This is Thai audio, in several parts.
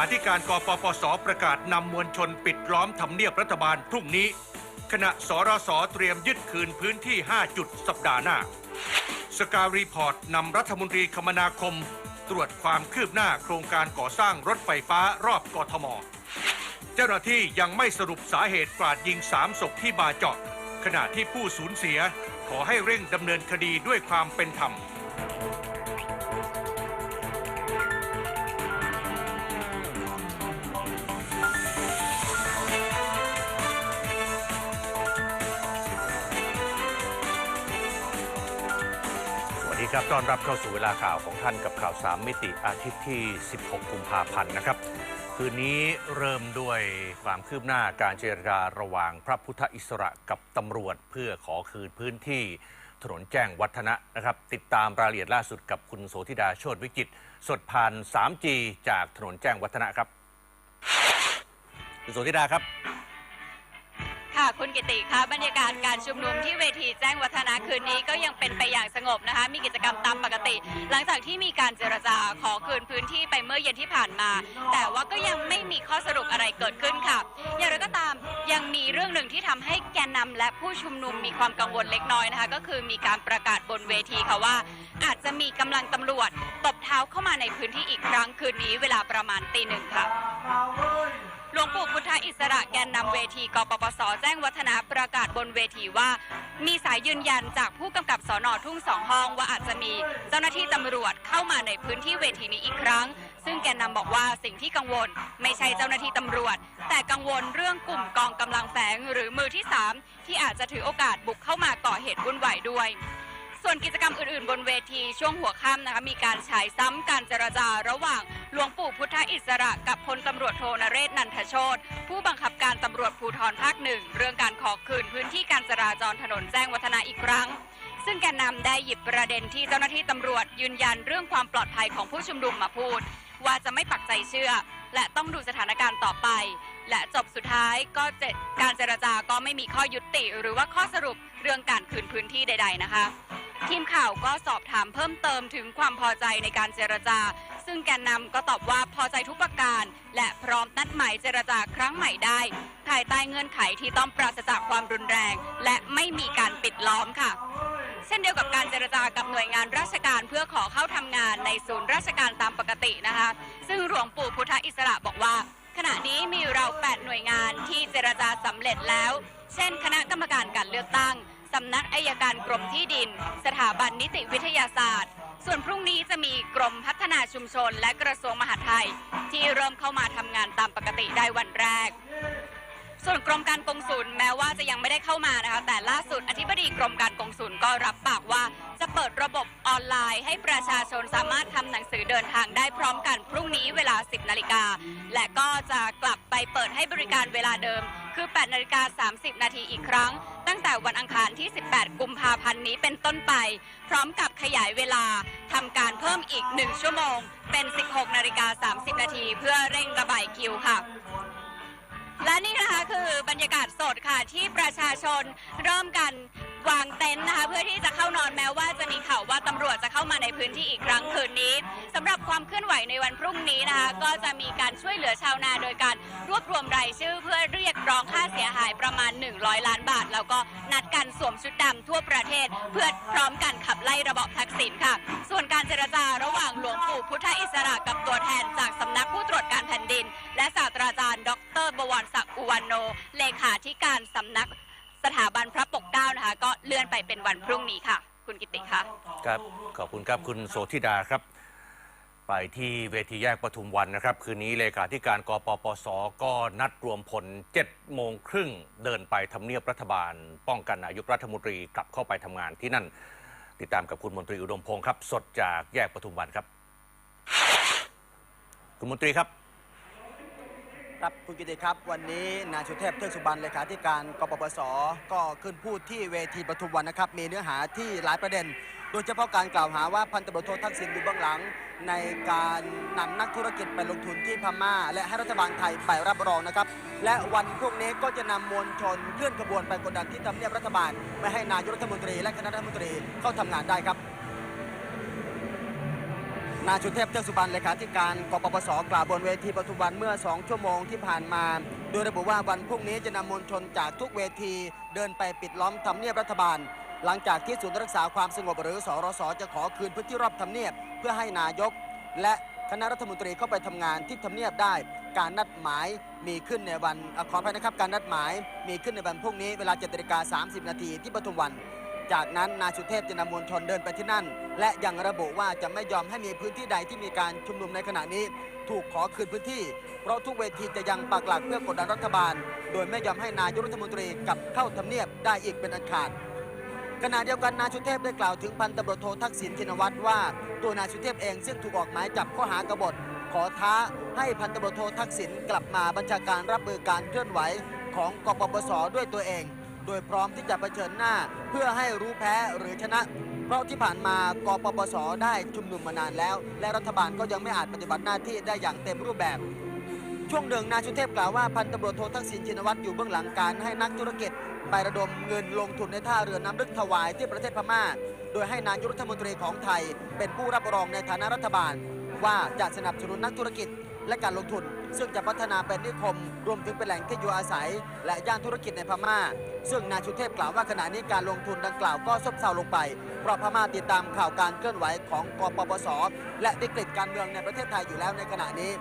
ขาธิการกปปสประกาศนำมวลชนปิดล้อมทำเนียบรัฐบาลพรุ่งนี้ ขณะสรสเตรียมยึดคืนพื้นที่ 5 จุดสัปดาห์หน้า สการีพอร์ตนำรัฐมนตรีคมนาคม ตรวจความคืบหน้าโครงการก่อสร้างรถไฟฟ้ารอบกทม เจ้าหน้าที่ยังไม่สรุปสาเหตุกราดยิงสามศพที่บาเจาะขณะที่ผู้สูญเสียขอให้เร่งดำเนินคดีด้วยความเป็นธรรม ดีครับ ต้อนรับเข้าสู่เวลาข่าวของท่านกับข่าว 3 มิติอาทิตย์ที่ 16 กุมภาพันธ์นะครับ คืนนี้เริ่มด้วยความคืบหน้าการเจรจาระหว่างพระพุทธอิสระกับตำรวจเพื่อขอคืนพื้นที่ถนนแจ้งวัฒนะนะครับ ติดตามรายละเอียดล่าสุดกับคุณโสธิดาโชติวิจิต สดผ่าน 3G จากถนนแจ้งวัฒนะครับ คุณโสธิดาครับ ค่ะคุณกิติคะบรรยากาศการชุมนุมที่เวทีแจ้งวัฒนะคืนนี้ก็ยังเป็นไปอย่างสงบนะคะ มีกิจกรรมตามปกติ หลังจากที่มีการเจรจาขอคืนพื้นที่ไปเมื่อเย็นที่ผ่านมา แต่ว่าก็ยังไม่มีข้อสรุปอะไรเกิดขึ้นค่ะ อย่างไรก็ตามยังมีเรื่องหนึ่งที่ทำให้แกนนำและผู้ชุมนุมมีความกังวลเล็กน้อยนะคะ ก็คือมีการประกาศบนเวทีค่ะว่า อาจจะมีกำลังตำรวจตบเท้าเข้ามาในพื้นที่อีกครั้งคืนนี้เวลาประมาณตีหนึ่งค่ะ หลวงปู่พุทธอิสระแกนนำเวทีกปปส แจ้งวัฒนะประกาศบนเวทีว่า มีสายยืนยันจากผู้กำกับสอนอทุ่งสองห้องว่าอาจจะมีเจ้าหน้าที่ตำรวจเข้ามาในพื้นที่เวทีนี้อีกครั้ง ซึ่งแกนนำบอกว่าสิ่งที่กังวลไม่ใช่เจ้าหน้าที่ตำรวจ แต่กังวลเรื่องกลุ่มกองกำลังแฝงหรือมือที่สามที่อาจจะถือโอกาสบุกเข้ามาก่อเหตุวุ่นวายด้วย ส่วนกิจกรรมอื่นๆ บนเวทีช่วงหัวค่ำนะคะมีการฉายซ้ำการเจรจาระหว่างหลวงปู่พุทธอิสระกับพลตำรวจโทนเรศนันทโชตผู้บังคับการตำรวจภูธรภาคหนึ่งเรื่องการขอคืนพื้นที่การจราจรถนนแจ้งวัฒนะอีกครั้ง ซึ่งแกนนำได้หยิบประเด็นที่เจ้าหน้าที่ตำรวจยืนยันเรื่องความปลอดภัยของผู้ชุมนุมมาพูด ว่าจะไม่ปักใจเชื่อ และต้องดูสถานการณ์ต่อไป และจบสุดท้ายก็เจการเจรจาก็ไม่มีข้อยุติ หรือว่าข้อสรุปเรื่องการคืนพื้นที่ใด ๆ นะคะ ทีมข่าวก็สอบถามเพิ่มเติมถึงความพอใจในการเจรจา ซึ่งแกนนำก็ตอบว่าพอใจทุกประการ และพร้อมนัดหมายเจรจาครั้งใหม่ได้ ภายใต้เงื่อนไขที่ต้องปราศจากความรุนแรง และไม่มีการปิดล้อมค่ะ เช่นเดียวกับการเจรจากับหน่วยงานราชการเพื่อขอเข้าทำงานในศูนย์ราชการตามปกตินะคะ ซึ่งหลวงปู่พุทธอิสระบอกว่า ขณะนี้มีเรา8หน่วยงานที่เจรจาสำเร็จแล้ว เช่น คณะกรรมการการเลือกตั้ง สำนักอายการกรมที่ดิน สถาบันนิติวิทยาศาสตร์ ส่วนพรุ่งนี้จะมีกรมพัฒนาชุมชนและกระทรวงมหาดไทย ที่เริ่มเข้ามาทำงานตามปกติได้วันแรก ส่วนกรมการกงสุลแม้ว่าจะยังไม่ได้เข้ามานะคะแต่ล่าสุดอธิบดีกรมการกงสุลก็รับปากว่า จะเปิดระบบออนไลน์ ให้ประชาชนสามารถทำหนังสือเดินทางได้พร้อมกันพรุ่งนี้เวลา 10นาฬิกาและก็จะกลับไปเปิดให้บริการเวลาเดิมคือ 8 นาฬิกา 30 นาทีอีกครั้ง ตั้งแต่วันอังคารที่ 18 กุมภาพันธ์นี้เป็นต้นไป พร้อมกับขยายเวลาทำการเพิ่มอีก 1 ชั่วโมง เป็น 16 นาฬิกา 30 นาที เพื่อเร่งระบายคิวค่ะ และนี่นะคะคือบรรยากาศสดค่ะที่ประชาชนเริ่มกัน วางเต็นท์นะคะเพื่อที่จะเข้านอนแม้ว่าจะมีข่าวว่าตำรวจจะเข้ามาในพื้นที่อีกครั้งคืนนี้สำหรับความเคลื่อนไหวในวันพรุ่งนี้นะคะก็จะมีการช่วยเหลือชาวนาโดยการรวบรวมรายชื่อเพื่อเรียกร้องค่าเสียหายประมาณ 100 ล้านบาท แล้วก็นัดกันสวมชุดดำทั่วประเทศ เพื่อพร้อมกันขับไล่ระบอบทักษิณค่ะ ส่วนการเจรจาระหว่างหลวงปู่พุทธอิสระกับตัวแทนจากสำนักผู้ตรวจการแผ่นดิน และศาสตราจารย์ ดรบวรศักดิ์อุวันโนเลขาธิการสำนัก สถาบันพระปกเกล้านะคะ ก็เลื่อนไปเป็นวันพรุ่งนี้ค่ะ คุณกิติคะครับขอบคุณครับคุณโสธิดาครับ ไปที่เวทีแยกปทุมวันนะครับ คืนนี้เลขาธิการกปปส ก็นัดรวมพล7โมงครึ่งเดินไปทำเนียบรัฐบาล ป้องกันนายกรัฐมนตรีกลับเข้าไปทำงานที่นั่น ติดตามกับคุณมนตรีอุดมพงศ์ครับ สดจากแยกปทุมวันครับ คุณมนตรีครับ ครับคุณกิติครับ วันนี้นายสุเทพเทือกสุบรรณเลขาธิการกปปสก็ขึ้นพูดที่เวทีปทุมวันนะครับ มีเนื้อหาที่หลายประเด็น โดยเฉพาะการกล่าวหาว่าพันตำรวจโททักษิณอยู่เบื้องหลัง ในการนำนักธุรกิจไปลงทุนที่พม่า และให้รัฐบาลไทยไปรับรองนะครับ และวันพรุ่งนี้ก็จะนำมวลชนเคลื่อนขบวนไปกดดันที่ทำเนียบรัฐบาลไม่ให้นายกรัฐมนตรีและคณะรัฐมนตรีเข้าทำงานได้ครับ นายสุเทพเทือกสุบรรณเลขาธิการกปปสกล่าวบนเวทีปทุมวันเมื่อ 2 ชั่วโมงที่ผ่านมา โดยระบุว่าวันพรุ่งนี้จะนำมวลชนจากทุกเวทีเดินไปปิดล้อมทำเนียบรัฐบาล หลังจากที่ศูนย์รักษาความสงบหรือสรสจะขอคืนพื้นที่รอบทำเนียบ เพื่อให้นายก และคณะรัฐมนตรีเข้าไปทำงานที่ทำเนียบได้ การนัดหมายมีขึ้นในวันอขออภัยนะครับการนัดหมายมีขึ้นในวันพรุ่งนี้เวลา7นาฬิกา30 นาทีที่ปทุมวัน จากนั้นนายสุเทพจะนำมวลชนเดินไปที่นั่น และยังระบุว่าจะไม่ยอมให้มีพื้นที่ใดที่มีการชุมนุมในขณะนี้ ถูกขอคืนพื้นที่ เพราะทุกเวทีจะยังปักหลักเพื่อกดดันรัฐบาล โดยไม่ยอมให้นายกรัฐมนตรีกลับเข้าทำเนียบได้อีกเป็นอันขาดขณะเดียวกันนายสุเทพได้กล่าวถึงพันตำรวจโททักษิณชินวัตรว่าตัวนายสุเทพเองซึ่งถูกออกหมายจับข้อหากบฏ ขอท้าให้พันตำรวจโททักษิณกลับมาบัญชาการรับมือการเคลื่อนไหวของกปปสด้วยตัวเอง โดยพร้อมที่จะเผชิญหน้า เพื่อให้รู้แพ้หรือชนะ เพราะที่ผ่านมากปปสได้ชุมนุมมานานแล้ว และรัฐบาลก็ยังไม่อาจปฏิบัติหน้าที่ได้อย่างเต็มรูปแบบ ช่วงหนึ่งนายสุเทพกล่าวว่าพันตำรวจโททักษิณชินวัตรอยู่เบื้องหลังการให้นักธุรกิจ ไประดมเงินลงทุนในท่าเรือน้ำลึกถวายที่ประเทศพม่า โดยให้นายรัฐมนตรีของไทย เป็นผู้รับรองในฐานะรัฐบาล ว่าจะสนับสนุนนักธุรกิจและการลงทุน ซึ่งจะพัฒนาเป็นนิคม รวมถึงเป็นแหล่งที่อยู่อาศัย และย่านธุรกิจในพม่า ซึ่งนายสุเทพกล่าวว่าขณะนี้การลงทุนดังกล่าวก็ซบเซาลงไป เพราะพม่าติดตามข่าวการเคลื่อนไหวของกปปส และวิกฤตการเมืองในประเทศไทยอยู่แล้วในขณะนี้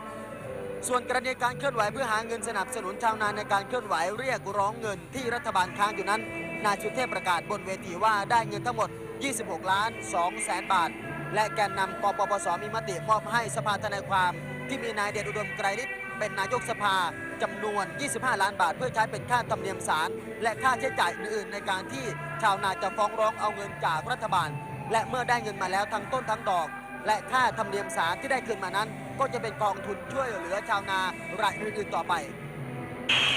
ส่วนกรณีการเคลื่อนไหวเพื่อหาเงินสนับสนุนชาวนาในการเคลื่อนไหวเรียกร้องเงินที่รัฐบาลค้างอยู่นั้น นายสุเทพประกาศบนเวทีว่าได้เงินทั้งหมด 26 ล้าน2แสนบาท และแกนนำกปปสมีมติมอบให้สภาทนายความ ที่มีนายเดชอุดมไกรฤทธิ์เป็นนายกสภาจำนวน 25 ล้านบาท เพื่อใช้เป็นค่าธรรมเนียมศาลและค่าใช้จ่ายอื่น ๆ ในการที่ชาวนาจะฟ้องร้องเอาเงินจากรัฐบาล และเมื่อได้เงินมาแล้วทั้งต้นทั้งดอก และค่าธรรมเนียมศาลที่ได้คืนมานั้น ก็จะเป็นกองทุนช่วยเหลือชาวนารายอื่นๆต่อไป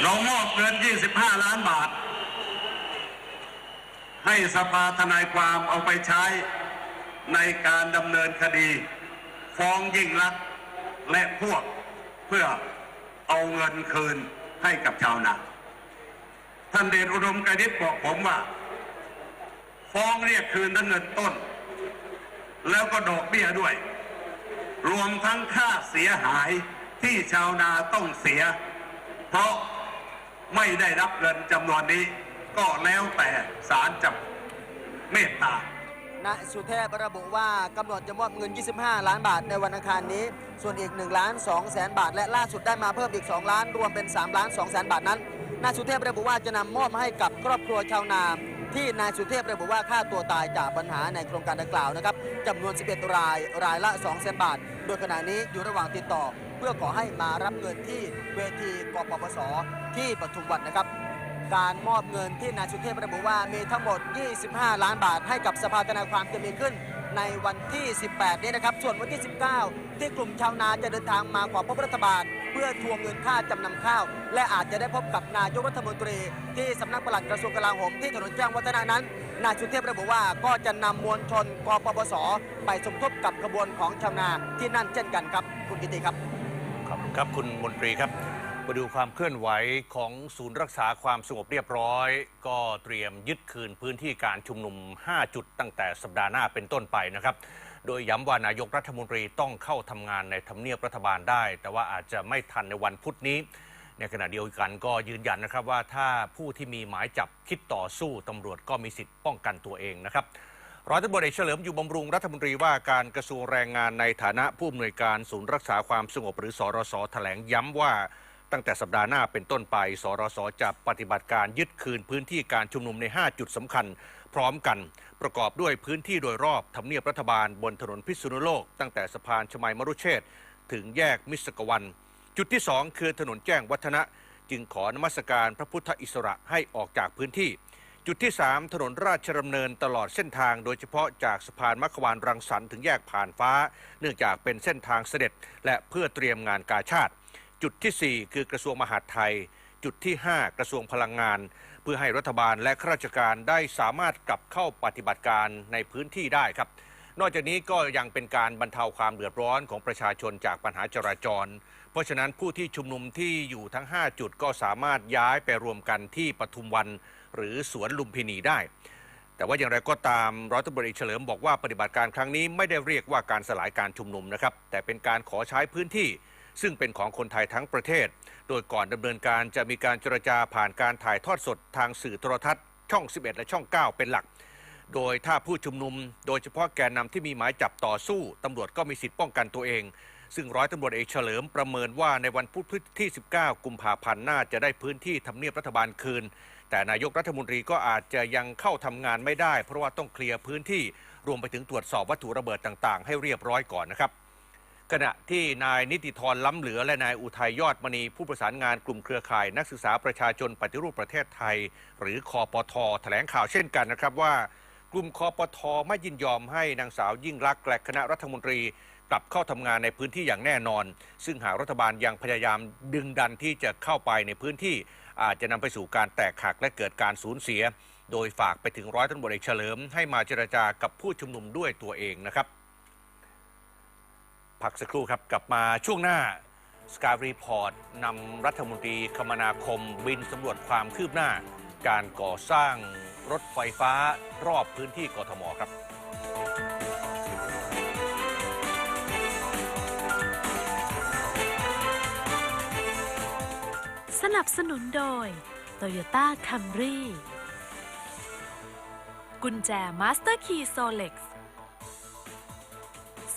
เรามอบเงิน 25 ล้านบาท ให้สภาทนายความเอาไปใช้ในการดำเนินคดี ฟ้องยิ่งลักษณ์ และพวกเพื่อเอาเงินคืนให้กับชาวนา ท่านเดชอุดมกนิษฐ์บอกผมว่า ฟ้องเรียกคืนทั้งเงินต้น แล้วก็ดอกเบี้ยด้วย รวมทั้งค่าเสียหายที่ชาวนาต้องเสีย เพราะไม่ได้รับเงินจำนวนนี้ ก็แล้วแต่ศาลจะเมตตา นายสุเทพระบุว่ากำหนดจะมอบเงิน 25 ล้านบาทในวันอังคารนี้ ส่วนอีก1ล้าน2แสนบาท และล่าสุดได้มาเพิ่มอีก 2 ล้าน รวมเป็น 3 ล้าน2แสนบาทนั้นนายสุเทพระบุว่าจะนำมอบให้กับครอบครัวชาวนาที่นายสุเทพระบุว่าฆ่าตัวตายจากปัญหาในโครงการดังกล่าวนะครับจำนวน 11 รายรายละ2แสนบาท โดยขณะนี้อยู่ระหว่างติดต่อ เพื่อขอให้มารับเงินที่เวทีกปปสที่ปทุมวันนะครับ การมอบเงินที่นายสุเทพระบุว่ามีทั้งหมด 25 ล้านบาทให้กับสภาทนาความจะมีขึ้นในวันที่ 18 นี้นะครับ ส่วนวันที่ 19 ที่กลุ่มชาวนาจะเดินทางมาขอพบรัฐบาล เพื่อทวงเงินค่าจำนำข้าว และอาจจะได้พบกับนายกรัฐมนตรี ที่สำนักปลัดกระทรวงกลาโหมที่ถนนแจ้งวัฒนะนั้น นายสุเทพระบุว่าก็จะนำมวลชนกปปส ไปสมทบกับขบวนของชาวนาที่นั่นเช่นกันครับ คุณกิติครับ ขอบคุณครับคุณมนตรีครับ มาดูความเคลื่อนไหวของศูนย์รักษาความสงบเรียบร้อย ก็เตรียมยึดคืนพื้นที่การชุมนุม 5 จุดตั้งแต่สัปดาห์หน้าเป็นต้นไปนะครับ โดยย้ำว่านายกรัฐมนตรีต้องเข้าทำงานในทำเนียบรัฐบาลได้ แต่ว่าอาจจะไม่ทันในวันพุธนี้ ในขณะเดียวกันก็ยืนยันนะครับว่าถ้าผู้ที่มีหมายจับคิดต่อสู้ตำรวจก็มีสิทธิ์ป้องกันตัวเองนะครับร้อยตำรวจเอกเฉลิมอยู่บำรุงรัฐมนตรีว่าการกระทรวงแรงงานในฐานะผู้อำนวยการศูนย์รักษาความสงบหรือสอรสแถลงย้ำว่า ตั้งแต่สัปดาห์หน้าเป็นต้นไป สรสจะปฏิบัติการยึดคืนพื้นที่การชุมนุมใน 5 จุดสำคัญ พร้อมกัน ประกอบด้วยพื้นที่โดยรอบทำเนียบรัฐบาลบนถนนพิษณุโลก ตั้งแต่สะพานชมัยมรุเชษถึงแยกมิสกวัน จุดที่ 2 คือถนนแจ้งวัฒนะ จึงขอนมัสการพระพุทธอิสระให้ออกจากพื้นที่ จุดที่ 3 ถนนราชดำเนินตลอดเส้นทาง โดยเฉพาะจากสะพานมัขวานรังสรรค์ถึงแยกผ่านฟ้า เนื่องจากเป็นเส้นทางเสด็จ และเพื่อเตรียมงานกาชาติ จุดทีสี่ 4 คือกระทรวงมหาดไทย จุดที่ 5 กระทรวงพลังงาน เพื่อให้รัฐบาลและข้าราชการได้สามารถกลับเข้าปฏิบัติการในพื้นที่ได้ครับ นอกจากนี้ก็ยังเป็นการบรรเทาความเดือดร้อนของประชาชนจากปัญหาจราจร เพราะฉะนั้นผู้ที่ชุมนุมที่อยู่ทั้ง 5 จุดก็สามารถย้ายไปรวมกันที่ปทุมวัน หรือสวนลุมพินีได้แต่ว่าอย่างไรก็ตามร้อยตรวจเอกเฉลิมบอกว่าปฏิบัติการครั้งนี้ไม่ได้เรียกว่าการสลายการชุมนุมนะครับ แต่เป็นการขอใช้พื้นที่ ซึ่งเป็นของคนไทยทั้งประเทศ โดยก่อนดำเนินการจะมีการเจรจาผ่านการถ่ายทอดสดทางสื่อโทรทัศน์ช่อง 11 และช่อง 9 เป็นหลัก โดยถ้าผู้ชุมนุม โดยเฉพาะแกนนำที่มีหมายจับต่อสู้ตำรวจก็มีสิทธิ์ป้องกันตัวเอง ซึ่งร้อยตำรวจเอกเฉลิมประเมินว่าในวันพุธที่ 19 กุมภาพันธ์น่าจะได้พื้นที่ทำเนียบรัฐบาลคืน แต่นายกรัฐมนตรีก็อาจจะยังเข้าทำงานไม่ได้ เพราะว่าต้องเคลียร์พื้นที่รวมไปถึงตรวจสอบวัตถุระเบิดต่าง ๆ ให้เรียบร้อยก่อนนะครับ ขณะที่นายนิติธรล้ำเหลือและนายอุทัยยอดมณีผู้ประสานงานกลุ่มเครือข่าย นักศึกษาประชาชนปฏิรูปประเทศไทย หรือคอปทแถลงข่าวเช่นกันนะครับว่ากลุ่มคอปทไม่ยินยอมให้นางสาวยิ่งลักษณ์และคณะรัฐมนตรีกลับเข้าทำงานในพื้นที่อย่างแน่นอน ซึ่งหากรัฐบาลยังพยายามดึงดันที่จะเข้าไปในพื้นที่ อาจจะนำไปสู่การแตกหักและเกิดการสูญเสีย โดยฝากไปถึงร้อยตำรวจเอกเฉลิมให้มาเจรจากับผู้ชุมนุมด้วยตัวเองนะครับ พักสักครู่ครับ กลับมาช่วงหน้าสกายรีพอร์ตนำรัฐมนตรีคมนาคมบินสำรวจความคืบหน้า การก่อสร้างรถไฟฟ้ารอบพื้นที่กทมครับสนับสนุนโดย Toyota Camry กุญแจ Master Key Solex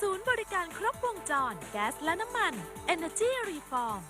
ศูนย์บริการครบวงจร แก๊สและน้ำมัน Energy Reform